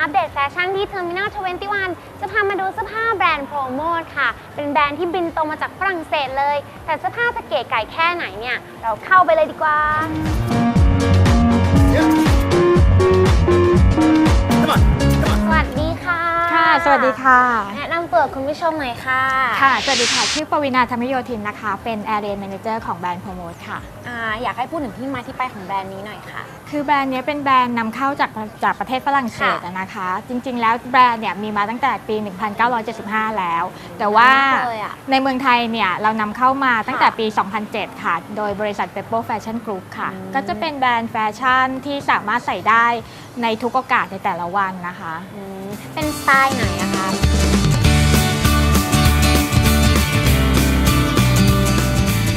อัปเดตแฟชั่นที่ Terminal 21 จะพามาดูเสื้อผ้าแบรนด์โปรโมทค่ะ เป็นแบรนด์ที่บินตรงมาจากฝรั่งเศสเลย แต่เสื้อผ้าจะเก๋ไก่แค่ไหนเนี่ย เราเข้าไปเลยดีกว่าส สวัสดีค่ะ แนะนำตัวคุณผู้ชมหน่อยค่ะ ค่ะ สวัสดีค่ะ ชื่อปวีนาธรรมโยธินนะคะ เป็น Area Manager ของแบรนด์โปรโมทค่ะ อ่า อยากให้พูดถึงที่มาที่ไปของแบรนด์นี้หน่อยค่ะ คือแบรนด์เนี้ยเป็นแบรนด์นำเข้าจากจากประเทศฝรั่งเศสค่ะอะนะคะ จริง ๆ แล้วแบรนด์เนี่ยมีมาตั้งแต่ปี 1975 แล้ว แต่ว่ามากเลยอะในเมืองไทยเนี่ยเรานำเข้ามาตั้งแต่ค่ะปี 2007 ค่ะ โดยบริษัท p e p p e r Fashion Group ค่ะอืมก็จะเป็นแบรนด์แฟชั่นที่สามารถใส่ได้ในทุกโอกาสในแต่ละวันนะคะอืมเป็นสไตล์ไหนอะคะ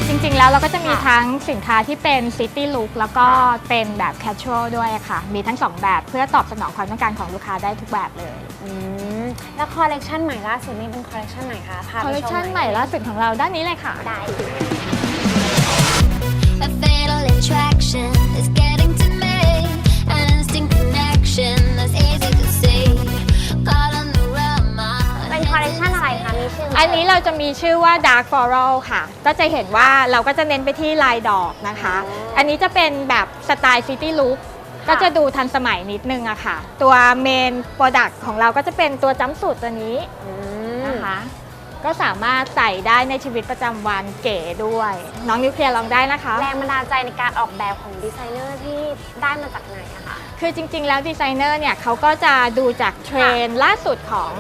จริงๆแล้วเราก็จะมีค่ะทั้งสินค้าที่เป็น City Look แล้วก็เป็นแบบ Casual ด้วยค่ะ มีทั้ง2แบบเพื่อตอบสนองความต้องการของลูกค้าได้ทุกแบบเลย อืมแล้วคอลเลกชันใหม่ล่าสุดนี่เป็นคอลเลกชันไหนคะพาคอลไปเลกชชันหน่อยใหม่ล่าสุดของเราด้านนี้เลยค่ะ ได้ A fatal attraction is getting to me. An instant อไหมอันนี้เราจะมีชื่อว่า Dark Floral ค่ะ ก็จะเห็นว่าเราก็จะเน้นไปที่ลายดอกนะคะ อันนี้จะเป็นแบบสไตล์ City Look ก็จะดูทันสมัยนิดนึงอะค่ะ ตัวเมนโปรดักต์ของเราก็จะเป็นตัวจัมป์สูตรตัวนี้อืมนะคะ ก็สามารถใส่ได้ในชีวิตประจำวันเก๋ด้วย น้องนิวเคลียร์ลองได้นะคะ แรงบันดาลใจในการออกแบบของดีไซเนอร์ที่ได้มาจากไหนอะคะ คือจริง ๆ แล้วดีไซเนอร์เนี่ยเขาก็จะดูจากเทรนด์ล่าสุดของ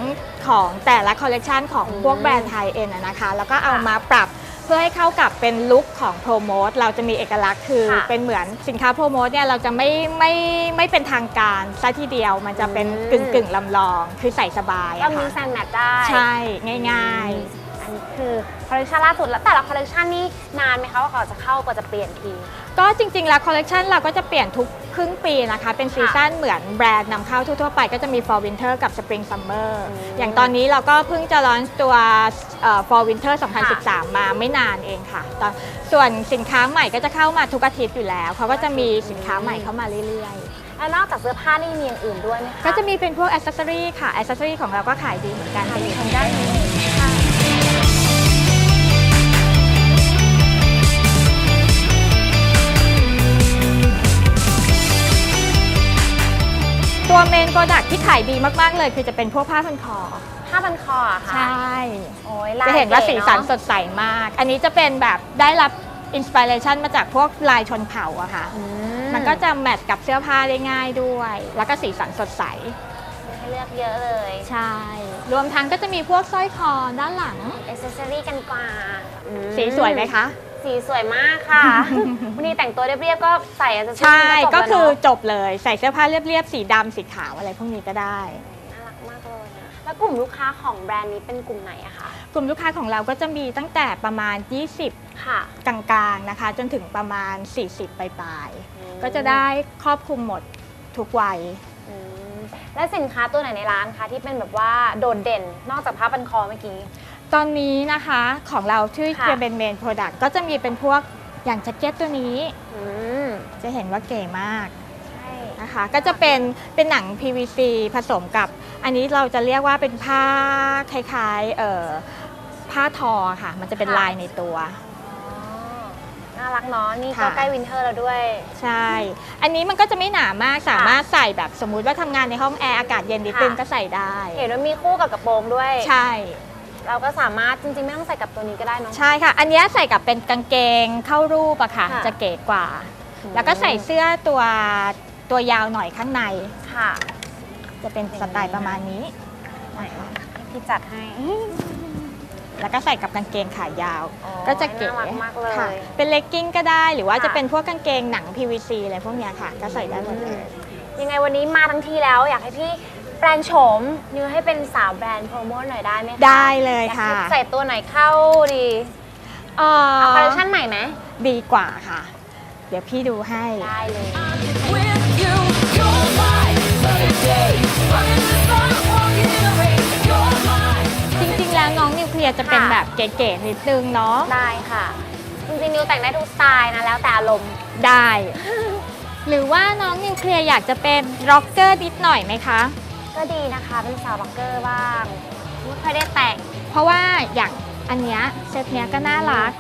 ของแต่ละคอลเลกชันของอืมพวกแบรนด์ไทยเองอะนะคะ แล้วก็เอามาปรับเพื่อให้เข้ากับเป็นลุคของโปรโมทเราจะมีเอกลักษณ์คือค่ะเป็นเหมือนสินค้าโปรโมทเนี่ยเราจะไม่ไม่ไม่เป็นทางการซะทีเดียวมันจะเป็นอืม กึ่งกึ่งๆลำลอง คือใส่สบายก็อะมีค่ะแซนแมทได้ ใช่ง่ายอั นนี้คือคอลเลกชันล่าสุดแล้วแต่ละคอลเลกชันนี่นานไหมคะว่าเขาจะเข้ากว่าจะเปลี่ยนทีๆก็จริงๆ แล้วคอลเลกชันเราก็จะเปลี่ยนทุกครึ่งปีนะคะ เป็นซีซั่นเหมือนแบรนด์นำเข้าทั่วๆไปก็จะมี fall winter กับ spring summer อืมอย่างตอนนี้เราก็เพิ่งจะลอนตัวเอ่อ fall winter 2013 มาไม่นานเองค่ะตอนส่วนสินค้าใหม่ก็จะเข้ามาทุกอาทิตย์อยู่แล้วเขาก็จะมีสินค้าใหม่เข้ามาเรื่อยแล้วนอกจากเสื้อผ้านี่มีอย่างอื่นด้วยไหมคะๆก็จะมีเป็นพวกอ c เซสซอรี่ค่ะอ c เซสซอรี่ของเราก็ขายดีเหมือนกันจะอยู่ทางด้านนี้ เมนโปรดักที่ขายดีมากๆเลย คือจะเป็นพวกผ้าพันคอ ผ้าพันคออะค่ะใช่ โอ้ยลายจะเห็นว่าก๋สีสันเอะสดใสมาก อันนี้จะเป็นแบบได้รับอินสปิเรชันมาจากพวกลายชนเผ่าอะค่ะอืมันก็จะแมทกับเสื้อผ้าได้ง่ายด้วย แล้วก็สีสันสดใสมีให้เลือกเยอะเลยใช่ รวมทั้งก็จะมีพวกสร้อยคอด้านหลัง เอเซสซอรี่กันกว่าอืมสีสวยไหมคะ สีสวยมากค่ะ วันนี้แต่งตัวเรียบๆก็ใส่เอเซสซอใช่รี่ก็ก็จบคือแล้วเนอะจบเลยใส่เสื้อผ้าเรียบๆสีดำสีขาวอะไรพวกนี้ก็ได้ น่ารักมากเลยอะแล้วกลุ่มลูกค้าของแบรนด์นี้เป็นกลุ่มไหนอะคะกลุ่มลูกค้าของเราก็จะมีตั้งแต่ประมาณ 20 ค่ะ กลางๆนะคะ จนถึงประมาณ 40 ปลายอืมๆก็จะได้ครอบคลุมหมดทุกวัยอืมและสินค้าตัวไหนในร้านคะที่เป็นแบบว่าโดดเด่นนอกจากผ้าพันคอเมื่อกี้ ตอนนี้นะคะของเราที่ค่ะจะเป็นเมนโปรดักต์ก็จะมีเป็นพวกอย่างแจ็คเก็ตตัวนี้ อืมจะเห็นว่าเก๋มากใช่ นะคะ ก็จะเป็นเป็นหนัง PVC ผสมกับ อันนี้เราจะเรียกว่าเป็นผ้าคล้ายๆเอ่อผ้าทอค่ะ มันจะเป็นลายในตัว อ๋อน่ารักเนาะนี่ก็ค่ะ ใกล้วินเทอร์แล้วด้วย ใช่ อันนี้มันก็จะไม่หนามากสามารถใส่แบบสมมุติว่าทำงานในห้องแอร์อากาศเย็นนิดนึงค่ะ ก็ใส่ได้ เห็นว่ามีคู่กับกระโปรงด้วย ใช่ เราก็สามารถจริงๆ ไม่ต้องใส่กับตัวนี้ก็ได้เนาะ ใช่ค่ะ อันเนี้ยใส่กับเป็นกางเกงเข้ารูปอะค่ะ ค่ะ จะเก๋กว่าอืมแล้วก็ใส่เสื้อตัวตัวยาวหน่อยข้างใน ค่ะ จะเป็นสไตล์ประมาณนี้ให้พี่จัดให้ แล้วก็ใส่กับกางเกงขายาว อ๋อก็จะเก๋น่ารักมากเลยค่ะเป็นเลกกิ้งก็ได้หรือว่าค่ะ จะเป็นพวกกางเกงหนัง PVC อะไรพวกเนี้ยค่ะ ก็ใส่ได้หมดเลย ยังไงวันนี้มาทั้งทีแล้ว อยากให้พี่ แปลงโฉมนิวให้เป็นสาวแบรนด์โปรโมทหน่อยได้ไหมคะได้เลยอยากค่ะให้ใส่ตัวไหนเข้าดีเอ่อคอลเลคชันใหม่ไหมดีกว่าค่ะ เดี๋ยวพี่ดูให้ ได้เลย with you. You're my better day. Running the sun, walking in the rain. You're my จริงๆแล้วน้องนิวเคลียร์จะเป็นค่ะแบบเก๋ๆนิดนึงเนาะได้ค่ะ จริงๆนิวแต่งได้ทุกสไตล์นะแล้วแต่อารมณ์ได้ หรือว่าน้องนิวเคลียร์อยากจะเป็นร็อกเกอร์นิดหน่อยไหมคะ ก็ก็ดีนะคะ เป็นสาวร็อกเกอร์บ้างไม่ค่อยได้แต่งเพราะว่าอย่างอันเนี้ยเซตเนี้ยก็น่ารัก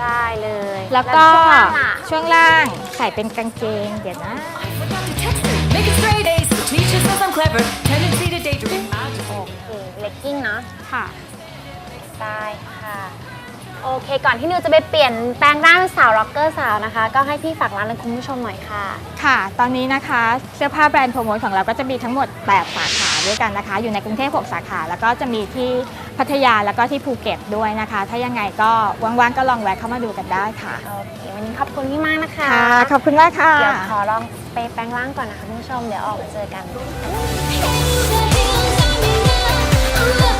ได้เลยแล้วก็ช่วงล่างล่ะช่วงล่างใส่เป็นกางเกงเดี๋ยวนะ Forgot to text her. Make it straight A's. Teacher says I'm clever. Tendency to daydream. I just โอเคเลกกิ้งเนาะ ค่ะ ได้ค่ะ โอเค ก่อนที่นิวจะไปเปลี่ยนแปลงร่างเป็นสาวร็อกเกอร์สาวนะคะ ก็ให้พี่ฝากร้านและคุณผู้ชมหน่อยค่ะ ค่ะ ตอนนี้นะคะเสื้อผ้าแบรนด์โปรโมทของเราก็จะมีทั้งหมด 8 สาขา ด้วยกันนะคะ อยู่ในกรุงเทพ6สาขา แล้วก็จะมีที่พัทยาแล้วก็ที่ภูเก็ตด้วยนะคะ ถ้ายังไงก็ว่างๆก็ลองแวะเข้ามาดูกันได้ค่ะโอเควันนี้ขอบคุณพี่มากนะคะค่ะขอบคุณมากค่ะเดี๋ยวขอลองไปแปลงร่างก่อนนะคะคุณผู้ชมเดี๋ยวออกมาเจอกันเป็น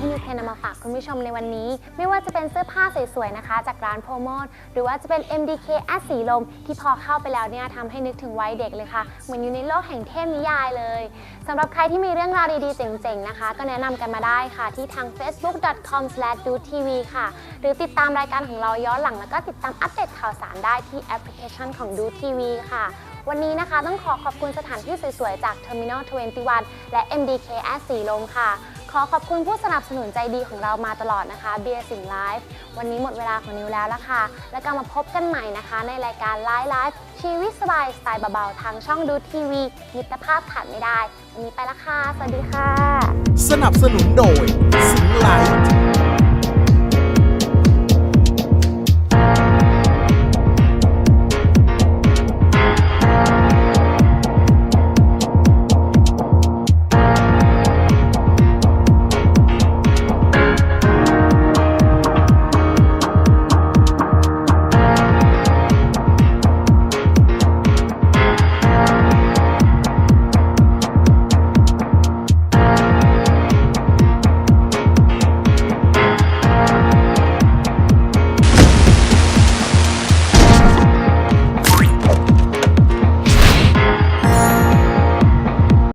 ที่นิวเคนนำมาฝากคุณผู้ชมในวันนี้ ไม่ว่าจะเป็นเสื้อผ้าสวยๆนะคะ จากร้านโพโมดหรือว่าจะเป็น MDK แอดสีลม ที่พอเข้าไปแล้วเนี่ยทำให้นึกถึงวัยเด็กเลยค่ะ เหมือนอยู่ในโลกแห่งเทพนิยายเลยสำหรับใครที่มีเรื่องราวดีๆเจ๋งๆนะคะ ก็แนะนำกันมาได้ค่ะที่ทาง facebook.com/dutv ค่ะ หรือติดตามรายการของเราย้อนหลังแล้วก็ติดตามอัปเดตข่าวสารได้ที่แอปพลิเคชันของดูทีวีค่ะวันนี้นะคะต้องขอขอบคุณสถานที่สวยๆ จาก Terminal 21 และ MDK แอสีลมค่ะ ขอขอบคุณผู้สนับสนุนใจดีของเรามาตลอดนะคะเบียร์สิงไลฟ์วันนี้หมดเวลาของนิวแล้วละค่ะ แล้วก็มาพบกันใหม่นะคะ ในรายการไลฟ์ไลฟ์ชีวิตสบายสไตล์เบาๆทางช่องดูทีวีมิตรภาพขาดไม่ได้ วันนี้ไปละค่ะ สวัสดีค่ะ สนับสนุนโดยสิงไลฟ์